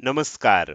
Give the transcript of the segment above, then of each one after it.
नमस्कार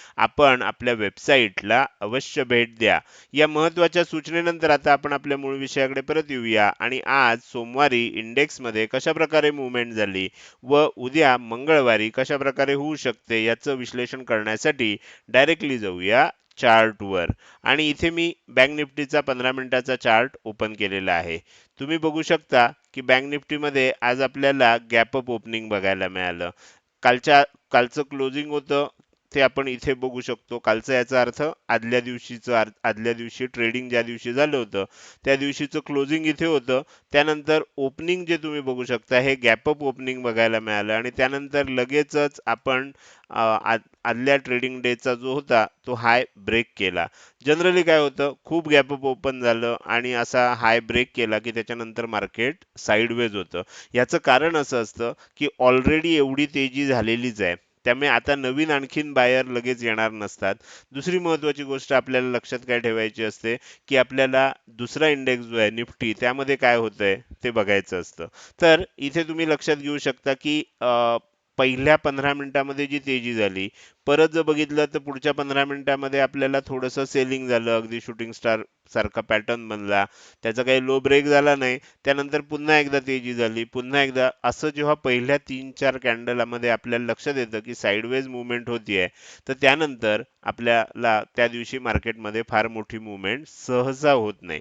आपण आपल्या वेबसाईटला अवश्य भेट द्या. या महत्त्वाच्या सूचनेनंतर आता आपण आपल्या मूळ विषयाकडे परत येऊया. आणि आज सोमवारी इंडेक्समध्ये कशा प्रकारे मुवमेंट झाली व उद्या मंगळवारी कशा प्रकारे होऊ शकते याचं विश्लेषण करण्यासाठी डायरेक्टली जाऊया चार्टवर आणि इथे मी बँक निफ्टीचा पंधरा मिनिटाचा चार्ट ओपन केलेला आहे. तुम्ही बघू शकता की बँक निफ्टीमध्ये आज आपल्याला गॅपअप ओपनिंग बघायला मिळालं. कालच्या कालचं क्लोजिंग होतं ते आपण इथे बघू शकतो. कालचा याचा अर्थ आदल्या दिवशीचं आदल्या दिवशी ट्रेडिंग ज्या दिवशी झालं होतं त्या दिवशीचं क्लोजिंग इथे होतं. त्यानंतर ओपनिंग जे तुम्ही बघू शकता हे गॅपअप ओपनिंग बघायला मिळालं आणि त्यानंतर लगेचच आपण आदल्या ट्रेडिंग डेचा जो होता तो हाय ब्रेक केला. जनरली काय होतं खूप गॅपअप ओपन झालं आणि असा हाय ब्रेक केला की त्याच्यानंतर मार्केट साईडवेज होतं. याचं कारण असं असतं की ऑलरेडी एवढी तेजी झालेलीच आहे. त्यामुळे आता नवीन आणखीन बायर लगेच येणार नसतात. दुसरी महत्वाची गोष्ट आपल्याला लक्षात काय ठेवायची असते की आपल्याला दुसरा इंडेक्स जो आहे निफ्टी त्यामध्ये काय होतंय ते बघायचं असतं. तर इथे तुम्ही लक्षात घेऊ शकता की अं, पहिल्या पंधरा मिनिटामध्ये जी तेजी झाली परत जर बघितलं तर पुढच्या पंधरा मिनिटामध्ये आपल्याला थोडंसं सेलिंग झालं अगदी शूटिंग स्टार सारखा पॅटर्न बनला. त्याचा काही लो ब्रेक झाला नाही. त्यानंतर पुन्हा एकदा तेजी झाली. पुन्हा एकदा असं जेव्हा पहिल्या तीन चार कॅन्डलामध्ये आपल्याला लक्षात येतं की साईडवेज मुवमेंट होतीये तर त्यानंतर आपल्याला त्या दिवशी मार्केटमध्ये फार मोठी मुवमेंट सहसा होत नाही.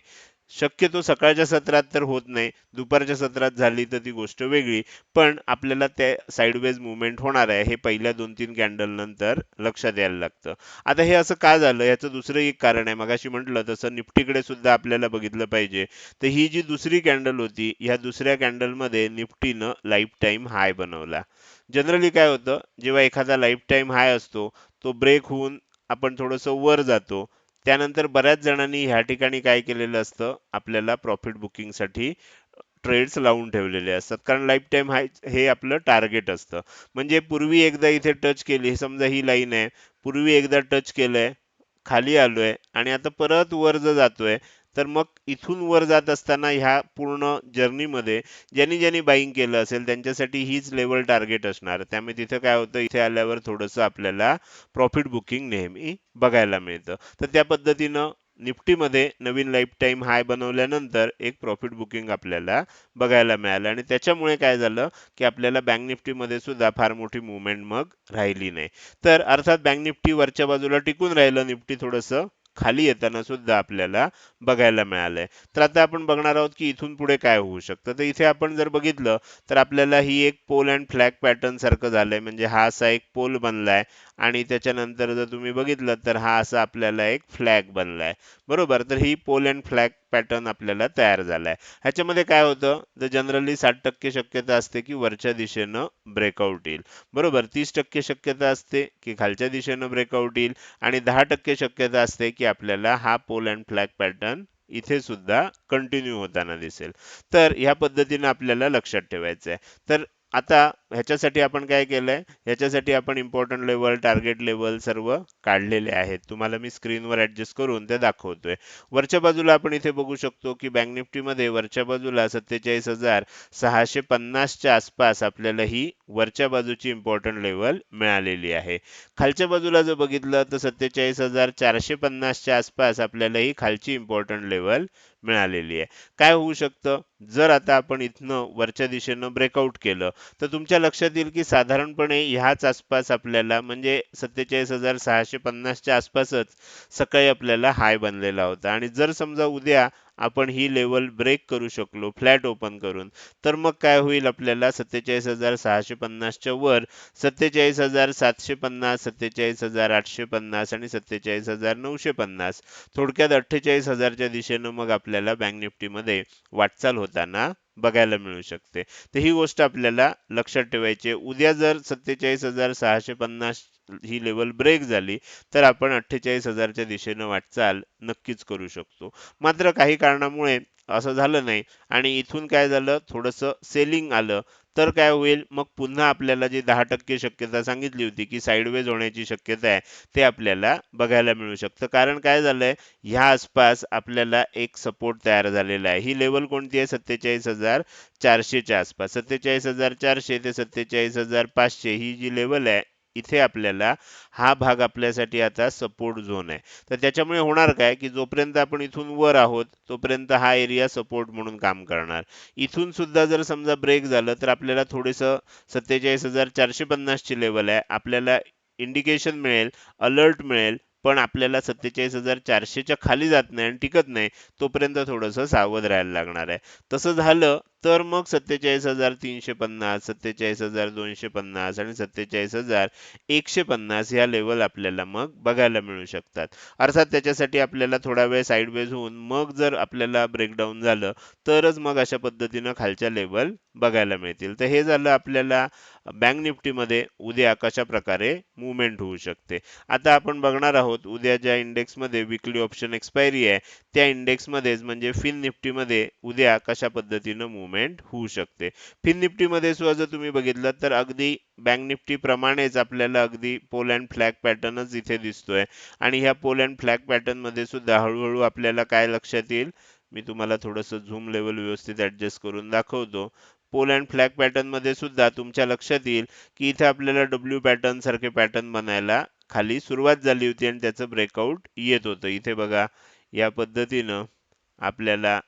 शक्यतो सकाळच्या सत्रात तर होत नाही दुपारच्या सत्रात झाली तर ती गोष्ट वेगळी. पण आपल्याला त्या साईडवेज मुवमेंट होणार आहे हे पहिल्या दोन तीन कॅन्डल नंतर लक्षात यायला लागतं. आता हे असं का झालं? याचं दुसरं एक कारण आहे. मगाशी म्हटलं तसं निफ्टीकडे सुद्धा आपल्याला बघितलं पाहिजे. तर ही जी दुसरी कॅन्डल होती ह्या दुसऱ्या कॅन्डलमध्ये निफ्टीनं लाईफ टाईम हाय बनवला. जनरली काय होतं? जेव्हा एखादा लाईफ टाईम हाय असतो तो ब्रेक होऊन आपण थोडंसं वर जातो. त्यानंतर बऱ्याच जणांनी ह्या ठिकाणी काय केलेलं असतं आपल्याला प्रॉफिट बुकिंगसाठी ट्रेड्स लावून ठेवलेले असतात. कारण लाईफ टाईम हाय हे आपलं टार्गेट असतं. म्हणजे पूर्वी एकदा इथे टच केली समजा ही लाईन आहे. पूर्वी एकदा टच केलंय खाली आलोय आणि आता परत वर जर जातोय तर मग इथून वर जात असताना ह्या पूर्ण जर्नीमध्ये ज्यांनी ज्यांनी बाईंग केलं असेल त्यांच्यासाठी हीच लेवल टार्गेट असणार. त्यामुळे तिथं काय होतं इथे आल्यावर थोडंसं आपल्याला प्रॉफिट बुकिंग नेहमी बघायला मिळतं. तर त्या पद्धतीनं निफ्टीमध्ये नवीन लाईफ टाईम हाय बनवल्यानंतर एक प्रॉफिट बुकिंग आपल्याला बघायला मिळालं. आणि त्याच्यामुळे काय झालं की आपल्याला बँक निफ्टीमध्ये सुद्धा फार मोठी मुवमेंट मग राहिली नाही. तर अर्थात बँक निफ्टी वरच्या बाजूला टिकून राहिलं निफ्टी थोडंसं खाली येताना सुद्धा आपल्याला बघायला मिळालंय. तर आता आपण बघणार आहोत की इथून पुढे काय होऊ शकतं. तर इथे आपण जर बघितलं तर आपल्याला ही एक पोल अँड फ्लॅग पॅटर्न सारखं झालंय. म्हणजे हा असा एक पोल बनलाय आणि त्याच्यानंतर जर तुम्ही बघितलं तर हा असा आपल्याला एक फ्लॅग बनलाय. बरोबर? तर ही पोल अँड फ्लॅग पॅटर्न आपल्याला तयार झालाय. ह्याच्यामध्ये काय होतं? तर जनरली साठ टक्के शक्यता असते की वरच्या दिशेनं ब्रेकआउट येईल. बरोबर? तीस टक्के शक्यता असते की खालच्या दिशेनं ब्रेकआउट येईल आणि दहा टक्के शक्यता असते की आपल्याला हा पोल अँड फ्लॅग पॅटर्न इथे सुद्धा कंटिन्यू होताना दिसेल. तर ह्या पद्धतीने आपल्याला लक्षात ठेवायचं आहे तर आता ह्याच्यासाठी आपण काय केलंय? ह्याच्यासाठी आपण इम्पॉर्टंट लेवल टार्गेट लेवल सर्व काढलेले आहेत. तुम्हाला मी स्क्रीनवर ॲडजस्ट करून ते दाखवतोय. वरच्या बाजूला आपण इथे बघू शकतो की बँक निफ्टीमध्ये वरच्या बाजूला सत्तेचाळीस हजार सहाशे पन्नासच्या आसपास आपल्याला ही वरच्या बाजूची इम्पॉर्टंट लेवल मिळालेली आहे. खालच्या बाजूला जर बघितलं तर सत्तेचाळीस हजार चारशे पन्नासच्या आसपास आपल्याला ही खालची इम्पॉर्टंट लेवल मिळालेली आहे. काय होऊ शकतं? जर आता आपण इथनं वरच्या दिशेनं ब्रेकआउट केलं तर तुमच्या लक्षात येईल की साधारणपणे ह्याच आसपास आपल्याला म्हणजे सत्तेचाळीस हजार सहाशे पन्नासच्या आसपासच सकाळी आपल्याला हाय बनलेला होता. आणि जर समजा उद्या आपण ही लेवल ब्रेक करू शकलो फ्लॅट ओपन करून. तर मग काय होईल आपल्याला? सत्तेचाळीस हजार सहाशे पन्नासच्या वर सत्तेचाळीस हजार सातशे पन्नास सत्तेचाळीस हजार आठशे पन्नास आणि सत्तेचाळीस हजार नऊशे पन्नास. थोडक्यात अठ्ठेचाळीस हजारच्या दिशेनं मग आपल्याला बँक निफ्टीमध्ये वाटचाल होताना बघायला मिळू शकते. तर ही गोष्ट आपल्याला लक्षात ठेवायची उद्या जर सत्तेचाळीस हजार सहाशे पन्नास ही लेवल ब्रेक झाली तर आपण अठ्ठेचाळीस हजारच्या दिशेनं वाटचाल नक्कीच करू शकतो. मात्र काही कारणामुळे असं झालं नाही आणि इथून काय झालं? थोडंसं सेलिंग आलं. तर काय होईल? मग पुन्हा आपल्याला जी दहा टक्के शक्यता सांगितली होती की साईडवेज होण्याची शक्यता आहे ते आपल्याला बघायला मिळू शकतं. कारण काय झालंय? ह्या आसपास आपल्याला एक सपोर्ट तयार झालेला आहे. ही लेवल कोणती आहे? सत्तेचाळीस हजार चारशेच्या आसपास. सत्तेचाळीस हजार चारशे ते सत्तेचाळीस हजार पाचशे ही जी लेवल आहे इथे आपल्याला हा भाग आपल्यासाठी आता सपोर्ट झोन आहे. तर त्याच्यामुळे होणार काय की जोपर्यंत आपण इथून वर आहोत तोपर्यंत हा एरिया सपोर्ट म्हणून काम करणार. इथून सुद्धा जर समजा ब्रेक झालं तर आपल्याला थोडंसं सत्तेचाळीस हजार चारशे पन्नासची लेवल आहे. आपल्याला इंडिकेशन मिळेल अलर्ट मिळेल पण आपल्याला सत्तेचाळीस हजार चारशेच्या खाली जात नाही आणि टिकत नाही तोपर्यंत थोडंसं सावध राहायला लागणार आहे. तसं झालं तर मग सत्तेचाळीस हजार तीनशे पन्नास सत्तेचाळीस हजार दोनशे पन्नास आणि सत्तेचाळीस हजार एकशे पन्नास ह्या लेवल आपल्याला मग बघायला मिळू शकतात. अर्थात त्याच्यासाठी आपल्याला थोडा वेळ साईडवेज होऊन मग जर आपल्याला ब्रेकडाऊन झालं तरच मग अशा पद्धतीनं खालच्या लेवल बघायला मिळतील. तर हे झालं आपल्याला बँक निफ्टीमध्ये उद्या कशा प्रकारे मुवमेंट होऊ शकते. आता आपण बघणार आहोत उद्या ज्या इंडेक्समध्ये विकली ऑप्शन एक्सपायरी आहे त्या इंडेक्समध्येच म्हणजे फिन निफ्टीमध्ये उद्या कशा पद्धतीनं मुवमेंट होऊ शकते. फिन निफ्टीमध्ये सुद्धा जर तुम्ही बघितलं तर अगदी बँक निफ्टी प्रमाणेच आपल्याला अगदी पोल अँड फ्लॅग पॅटर्नच इथे दिसतोय. आणि ह्या पोल अँड फ्लॅग पॅटर्नमध्ये सुद्धा हळूहळू आपल्याला काय लक्षात येईल? मी तुम्हाला थोडंसं झूम लेवल व्यवस्थित ॲडजस्ट करून दाखवतो. पोल अँड फ्लॅग पॅटर्नमध्ये सुद्धा तुमच्या लक्षात येईल की इथे आपल्याला डब्ल्यू पॅटर्न सारखे पॅटर्न बनायला खाली सुरुवात झाली होती आणि त्याचं ब्रेकआउट येत होतं. इथे बघा या पद्धतीनं आपल्याला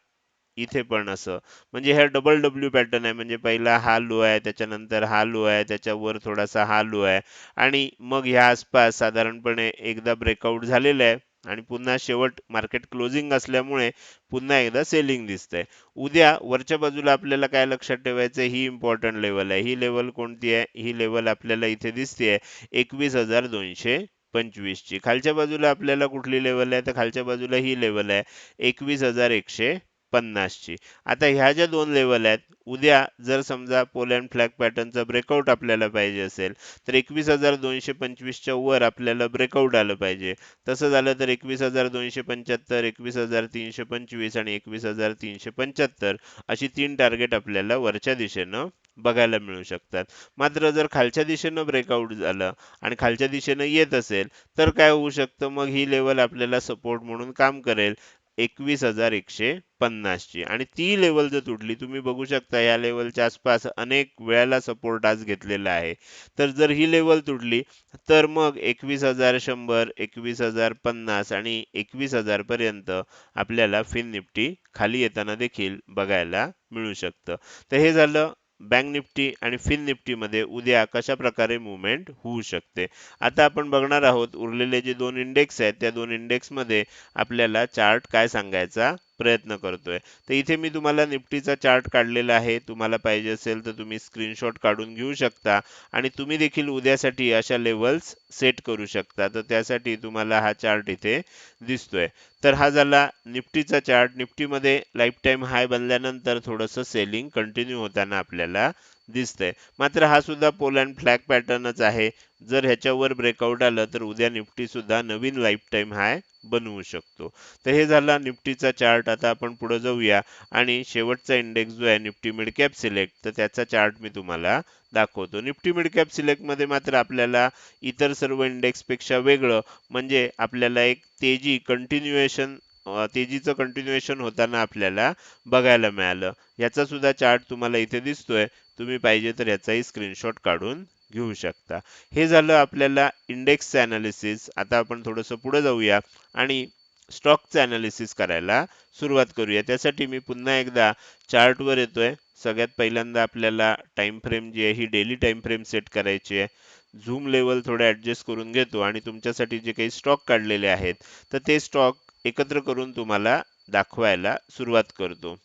इथे पण असं. म्हणजे ह्या डबल डब्ल्यू पॅटर्न आहे. म्हणजे पहिला हा लो आहे त्याच्यानंतर हा लो आहे त्याच्यावर थोडासा हा लो आहे. आणि मग ह्या आसपास साधारणपणे एकदा ब्रेकआउट झालेलं आहे. आणि पुन्हा शेवट मार्केट क्लोजिंग असल्यामुळे पुन्हा एकदा सेलिंग दिसतंय. उद्या वरच्या बाजूला आपल्याला काय लक्षात ठेवायचं ही इम्पॉर्टंट लेवल आहे. ही लेवल कोणती आहे? ही लेवल आपल्याला इथे दिसते एकवीस हजार दोनशे पंचवीसची. खालच्या बाजूला आपल्याला कुठली लेवल आहे? तर खालच्या बाजूला ही लेवल आहे. एकवीस हजार एकशे पन्नासची. आता ह्या ज्या दोन लेवल आहेत उद्या जर समजा पोलँड फ्लॅग पॅटर्नचा ब्रेकआउट आपल्याला पाहिजे असेल तर एकवीस हजार दोनशे पंचवीसच्या वर आपल्याला ब्रेकआउट आलं पाहिजे. तसं झालं तर एकवीस हजार दोनशे पंच्याहत्तर एकवीस हजार तीनशे पंचवीस आणि एकवीस हजार तीनशे पंच्याहत्तर अशी तीन टार्गेट आपल्याला वरच्या दिशेनं बघायला मिळू शकतात. मात्र जर खालच्या दिशेनं ब्रेकआउट झालं आणि खालच्या दिशेनं येत असेल तर काय होऊ शकतं? मग ही लेवल आपल्याला सपोर्ट म्हणून काम करेल. एकवीस हजार एकशे पन्नासची. आणि ती लेवल जर तुटली तुम्ही बघू शकता या लेवलच्या आसपास अनेक वेळाला सपोर्ट आज घेतलेला आहे. तर जर ही लेवल तुटली तर मग एकवीस हजार शंभर एकवीस हजार पन्नास आणि एकवीस हजार पर्यंत आपल्याला फिन निफ्टी खाली येताना देखील बघायला मिळू शकतं. तर हे झालं बँक निफ्टी आणि फिन निफ्टीमध्ये उद्या कशा प्रकारे मुवमेंट होऊ शकते? आता आपण बघणार आहोत उरलेले जे दोन इंडेक्स आहेत त्या दोन इंडेक्समध्ये आपल्याला चार्ट काय सांगायचा? प्रयत्न करतोय. तर इथे मी तुम्हाला निफ्टीचा चार्ट काढलेला आहे. तुम्हाला पाहिजे असेल तर तुम्ही स्क्रीनशॉट काढून घेऊ शकता आणि तुम्ही देखील उद्यासाठी अशा लेवल्स सेट करू शकता. तर त्यासाठी तुम्हाला हा चार्ट इथे दिसतोय. तर हा झाला निफ्टीचा चार्ट. निफ्टीमध्ये लाईफ टाईम हाय बनल्यानंतर थोडंसं सेलिंग कंटिन्यू होताना आपल्याला दिसतंय. मात्र हा सुद्धा पोलँड फ्लॅग पॅटर्नच आहे. जर ह्याच्यावर ब्रेकआउट आलं तर उद्या निफ्टी सुद्धा नवीन लाईफ टाईम हाय बनवू शकतो. तर हे झाला निफ्टीचा चार्ट आता आपण पुढे जाऊया. आणि शेवटचा इंडेक्स जो आहे निफ्टी मिड कॅप सिलेक्ट तर त्याचा चार्ट मी तुम्हाला दाखवतो. निफ्टी मिड कॅप सिलेक्टमध्ये मात्र आपल्याला इतर सर्व इंडेक्सपेक्षा वेगळं म्हणजे आपल्याला एक तेजी कंटिन्युएशन तेजीचं कंटिन्युएशन होताना आपल्याला बघायला मिळालं. याचा सुद्धा चार्ट तुम्हाला इथे दिसतोय. तुम्ही पाहिजे तर याचाही स्क्रीनशॉट काढून घेऊ शकता. हे झालं आपल्याला इंडेक्सचं अनालिसिस आता आपण थोडंसं पुढे जाऊया आणि स्टॉकचं अनालिसिस करायला सुरुवात करूया. त्यासाठी मी पुन्हा एकदा चार्टवर येतोय. सगळ्यात पहिल्यांदा आपल्याला टाइम फ्रेम जी आहे ही डेली टाइम फ्रेम सेट करायची आहे. झूम लेवल थोडे ॲडजस्ट करून घेतो आणि तुमच्यासाठी जे काही स्टॉक काढलेले आहेत तर ते स्टॉक एकत्र करून तुम्हाला दाखवायला सुरुवात करतो.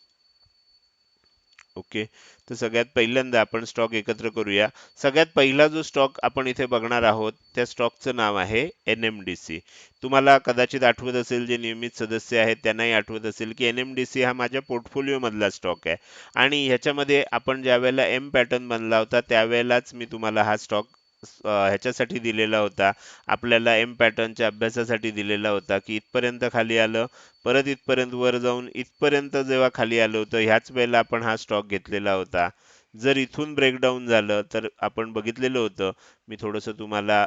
ओके? तर सगळ्यात पहिल्यांदा आपण स्टॉक एकत्र करूया. सगळ्यात पहिला जो स्टॉक आपण इथे बघणार आहोत त्या स्टॉकचं नाव आहे एन एम डी सी तुम्हाला कदाचित आठवत असेल जे नियमित सदस्य आहेत त्यांनाही आठवत असेल की एन एम डी सी हा माझ्या पोर्टफोलिओमधला स्टॉक आहे. आणि ह्याच्यामध्ये आपण ज्या वेळेला एम पॅटर्न बनला होता त्यावेळेलाच मी तुम्हाला हा स्टॉक ह्याच्यासाठी दिलेला होता. आपल्याला एम पॅटर्नच्या अभ्यासासाठी दिलेला होता की इथपर्यंत खाली आलं परत इथपर्यंत वर जाऊन इथपर्यंत जेव्हा खाली आलं होतं ह्याच वेळेला आपण हा स्टॉक घेतलेला होता. जर इथून ब्रेकडाऊन झालं तर आपण बघितलेलं होतं. मी थोडंसं तुम्हाला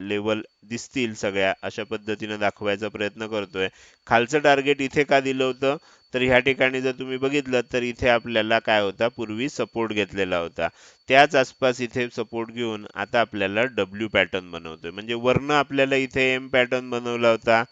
लेवल दिसतील सगळ्या अशा पद्धतीने दाखवायचा प्रयत्न करतोय. खालचं टार्गेट इथे का दिलं होतं? तर ह्या ठिकाणी जर तुम्ही बघितलं तर इथे आपल्याला काय होता? पूर्वी सपोर्ट घेतलेला होता. त्याच आसपास इथे सपोर्ट घेऊन आता आपल्याला डब्ल्यू पॅटर्न बनवतोय. म्हणजे वर्ण आपल्याला इथे एम पॅटर्न बनवला होता.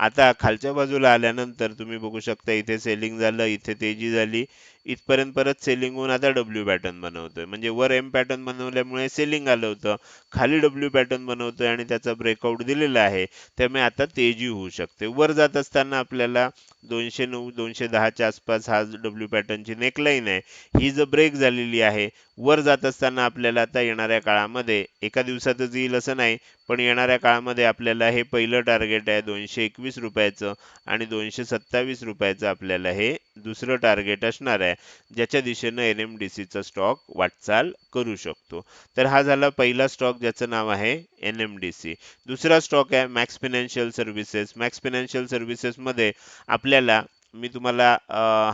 आता खालच्या बाजूला आल्यानंतर तुम्ही बघू शकता इथे सेलिंग झालं इथे तेजी झाली. इथपर्यंत परत सेलिंग होऊन आता डब्ल्यू पॅटर्न बनवतोय. म्हणजे वर एम पॅटर्न बनवल्यामुळे सेलिंग आलं होतं. खाली डब्ल्यू पॅटर्न बनवतोय आणि त्याचा ब्रेकआउट दिलेला आहे. त्यामुळे आता तेजी होऊ शकते. वर जात असताना आपल्याला दोनशे नऊ दोनशे दहाच्या आसपास हा डब्ल्यू पॅटर्नची नेकलाईन आहे. ही जर ब्रेक झालेली आहे वर जात असताना आपल्याला आता येणाऱ्या काळामध्ये एका दिवसातच येईल असं नाही पण येणाऱ्या काळामध्ये आपल्याला हे पहिलं टार्गेट आहे दोनशे एकवीस रुपयाचं आणि दोनशे सत्तावीस रुपयाचं आपल्याला हे दुसरं टार्गेट असणार आहे. ज्याच्या दिशेनं एन एम डी सीचा स्टॉक वाटचाल करू शकतो. तर हा झाला पहिला स्टॉक ज्याचं नाव आहे एन एम डी सी दुसरा स्टॉक आहे max financial services max financial services मध्ये आपल्याला मी तुम्हाला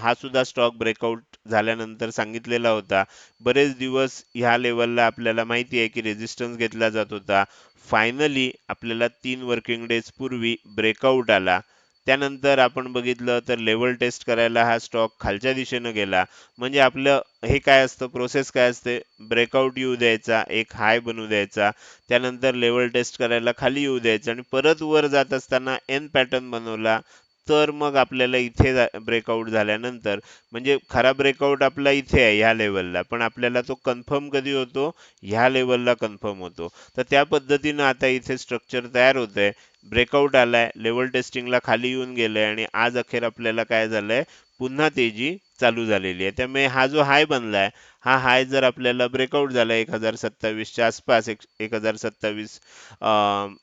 हा सुद्धा स्टॉक ब्रेकआउट झाल्यानंतर सांगितलेला होता बरेच दिवस ह्या लेवलला आपल्याला माहिती आहे की रेजिस्टन्स घेतला जात होता. फायनली आपल्याला तीन वर्किंग डेज पूर्वी ब्रेकआउट आला. त्यानंतर आपण बघितलं तर लेवल टेस्ट करायला हा स्टॉक खालच्या दिशेनं गेला. म्हणजे आपलं हे काय असतं? प्रोसेस काय असते? ब्रेकआउट येऊ द्यायचा एक हाय बनवू द्यायचा. त्यानंतर लेवल टेस्ट करायला खाली येऊ द्यायचं आणि परत वर जात असताना एन पॅटर्न बनवला. तर मग आपल्याला इथे ब्रेकआउट झाल्यानंतर म्हणजे खरा ब्रेकआउट आपला इथे आहे ह्या लेवलला पण आपल्याला तो कन्फर्म कधी होतो? ह्या लेवलला कन्फर्म होतो. तर त्या पद्धतीनं आता इथे स्ट्रक्चर तयार होत आहे ब्रेकआउट आलाय लेवल टेस्टिंगला खाली येऊन गेलंय आणि आज अखेर आपल्याला काय झालंय? पुन्हा तेजी चालू झालेली आहे. त्यामुळे हा जो हाय बनलाय हा हाय जर आपल्याला ब्रेकआउट झाला एक हजार सत्तावीसच्या आसपास एक एक हजार सत्तावीस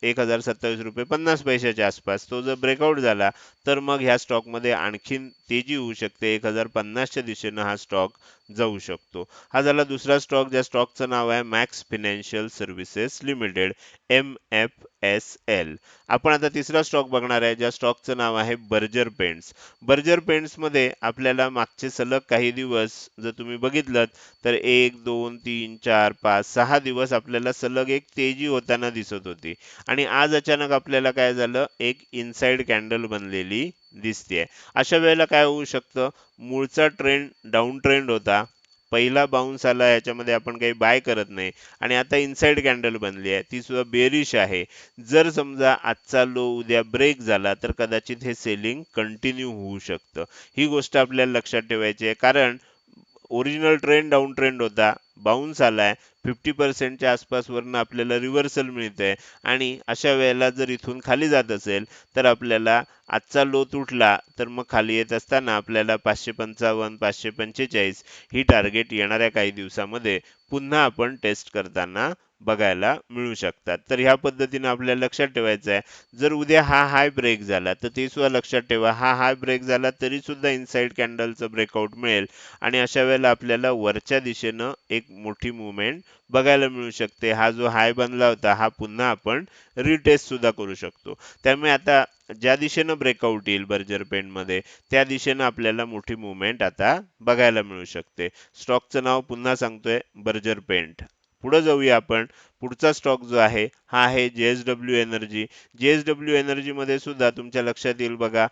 एक हजार सत्तावीस रुपये पन्नास पैशाच्या आसपास तो जर ब्रेकआउट झाला तर मग ह्या स्टॉकमध्ये आणखीन तेजी होऊ शकते. एक हजार पन्नासच्या दिशेनं हा स्टॉक जाऊ शकतो. हा झाला दुसरा स्टॉक ज्या स्टॉकचं नाव आहे max financial services limited M F S L आपण आता तिसरा स्टॉक बघणार आहे ज्या स्टॉकचं नाव आहे बर्जर पेंट्स बर्जर पेंट्समध्ये आपल्याला मागचे सलग काही दिवस जर तुम्ही बघितलं तर एक दोन तीन चार पाच सहा दिवस आपल्याला सलग एक तेजी होताना दिसत होती. आणि आज अचानक आपल्याला काय झालं? एक इनसाइड कॅन्डल बनलेली दिसते अशा वेळेला काय होऊ शकतं? मूळचा ट्रेंड डाऊन ट्रेंड होता. पहिला बाउन्स आला याच्यामध्ये आपण काही बाय करत नाही. आणि आता इनसाइड कॅन्डल बनली आहे. ती सुद्धा बेरिश आहे. जर समजा आजचा लो उद्या ब्रेक झाला तर कदाचित हे सेलिंग कंटिन्यू होऊ शकतं. ही गोष्ट आपल्याला लक्षात ठेवायची आहे. कारण ओरिजिनल ट्रेंड डाऊन ट्रेंड होता. बाउन्स आलाय. फिफ्टी पर्सेंटच्या आसपासवरनं आपल्याला रिव्हर्सल मिळते. आणि अशा वेळेला जर इथून खाली जात असेल तर आपल्याला आजचा लो तुटला तर मग खाली येत असताना आपल्याला पाचशे पंचावन्न पाचशे पंचेचाळीस ही टार्गेट येणाऱ्या काही दिवसामध्ये पुन्हा आपण टेस्ट करताना बघायला मिळू शकतात. तर ह्या पद्धतीने आपल्याला लक्षात ठेवायचं आहे जर उद्या हा हाय ब्रेक झाला तर ते सुद्धा लक्षात ठेवा. हा हाय ब्रेक झाला तरी सुद्धा इनसाइड कॅन्डलचं ब्रेकआउट मिळेल. आणि अशा वेळेला आपल्याला वरच्या दिशेनं एक मोठी मुवमेंट बघायला मिळू शकते. हा जो हाय बनला होता हा पुन्हा आपण रिटेस्ट सुद्धा करू शकतो. त्यामुळे आता ज्या दिशेनं ब्रेकआउट येईल बर्जर पेंटमध्ये त्या दिशेनं आपल्याला मोठी मुवमेंट आता बघायला मिळू शकते. स्टॉकचं नाव पुन्हा सांगतोय बर्जर पेंट पुढं जाऊया आपण. पुढचा स्टॉक जो आहे हा आहे जेएसडब्ल्यू एनर्जी जेएसडब्ल्यू एनर्जी मध्ये सुद्धा तुमच्या लक्षात येईल बघा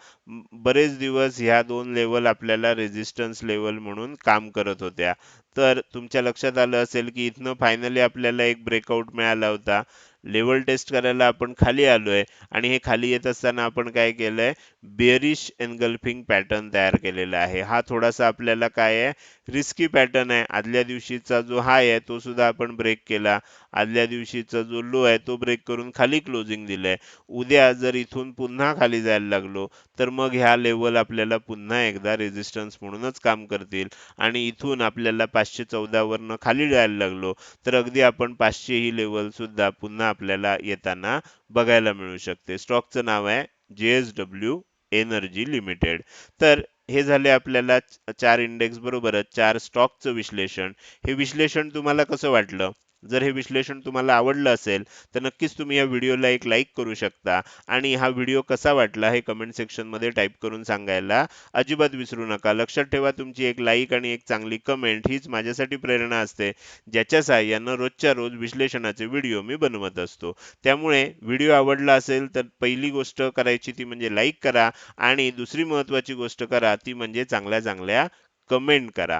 बरेच दिवस ह्या दोन लेवल आपल्याला रेजिस्टन्स लेवल म्हणून काम करत होत्या. तर तुमच्या लक्षात आलं असेल की इथनं फायनली आपल्याला एक ब्रेकआउट मिळाला होता. लेवल टेस्ट करायला आपण खाली आलोय आणि हे खाली येत असताना आपण काय केलंय? बेरिश एनगल्फिंग पॅटर्न तयार केलेला आहे. हा थोडासा आपल्याला काय आहे? रिस्की पॅटर्न आहे. आदल्या दिवशीचा जो हाय आहे तो सुद्धा आपण ब्रेक केला. आदल्या दिवशीचा जो लो आहे तो ब्रेक करून खाली क्लोजिंग दिलंय. उद्या जर इथून पुन्हा खाली जायला लागलो तर मग ह्या लेवल आपल्याला पुन्हा एकदा रेजिस्टन्स म्हणूनच काम करतील. आणि इथून आपल्याला पाचशे चौदावरनं खाली जायला लागलो तर अगदी आपण पाचशे ही लेवल सुद्धा पुन्हा आपल्याला येताना बघायला मिळू शकते. स्टॉकचं नाव आहे J S W energy limited तर हे झाले आपल्याला चार इंडेक्स बरोबरच चार स्टॉकचं विश्लेषण. हे विश्लेषण तुम्हाला कसं वाटलं? जर हे विश्लेषण तुम्हाला आवडलं असेल तर नक्कीच तुम्ही या व्हिडिओला एक लाईक करू शकता. आणि हा व्हिडिओ कसा वाटला हे कमेंट सेक्शनमध्ये टाईप करून सांगायला अजिबात विसरू नका. लक्षात ठेवा तुमची एक लाईक आणि एक चांगली कमेंट हीच माझ्यासाठी प्रेरणा असते ज्याच्या सहाय्यानं रोजच्या रोज विश्लेषणाचे व्हिडिओ मी बनवत असतो. त्यामुळे व्हिडिओ आवडला असेल तर पहिली गोष्ट करायची ती म्हणजे लाईक करा आणि दुसरी महत्वाची गोष्ट करा ती म्हणजे चांगल्या चांगल्या कमेंट करा.